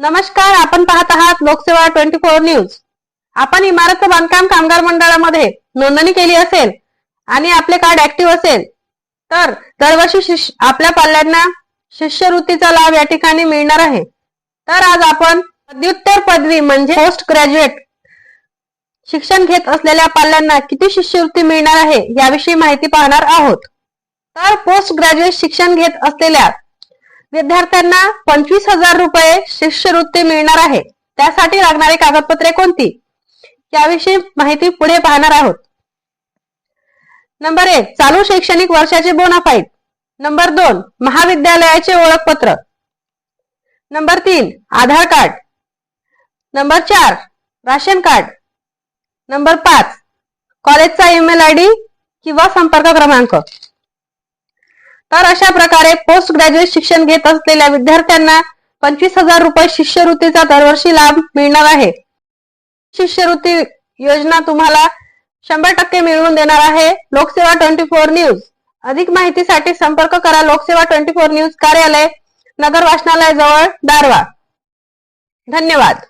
नमस्कार आपण पाहत आहात लोकसेवा ट्वेंटी फोर न्यूज. आपण इमारत बांधकाम कामगार मंडळामध्ये नोंदणी केली असेल आणि आपले कार्ड ऍक्टिव्ह असेल तर दरवर्षी आपल्या पाल्यांना शिष्यवृत्तीचा लाभ या ठिकाणी मिळणार आहे. तर आज आपण पदव्युत्तर पदवी म्हणजे पोस्ट ग्रॅज्युएट शिक्षण घेत असलेल्या पाल्यांना किती शिष्यवृत्ती मिळणार आहे याविषयी माहिती पाहणार आहोत. तर पोस्ट ग्रॅज्युएट शिक्षण घेत असलेल्या विद्यार्थ्यांना पंचवीस हजार रुपये शिष्यवृत्ती मिळणार आहे. त्यासाठी लागणारी कागदपत्रे कोणती? याविषयी माहिती पुढे पाहणार आहोत. नंबर एक चालू शैक्षणिक वर्षाचे बोनाफाईट नंबर दोन महाविद्यालयाचे ओळखपत्र. नंबर तीन आधार कार्ड. नंबर चार राशन कार्ड. नंबर पाच. कॉलेजचा ईमेल आय डी किंवा संपर्क क्रमांक. तर अशा प्रकारे पोस्ट ग्रॅज्युएट शिक्षण घेत असलेल्या विद्यार्थ्यांना पंचवीस हजार रुपये शिष्यवृत्तीचा दरवर्षी लाभ मिळणार आहे. शिष्यवृत्ती योजना तुम्हाला शंभर टक्के मिळवून देणार आहे. लोकसेवा ट्वेंटी फोर न्यूज. अधिक माहितीसाठी संपर्क करा लोकसेवा ट्वेंटी फोर न्यूज कार्यालय नगर वाचनालय जवळ दारवा धन्यवाद.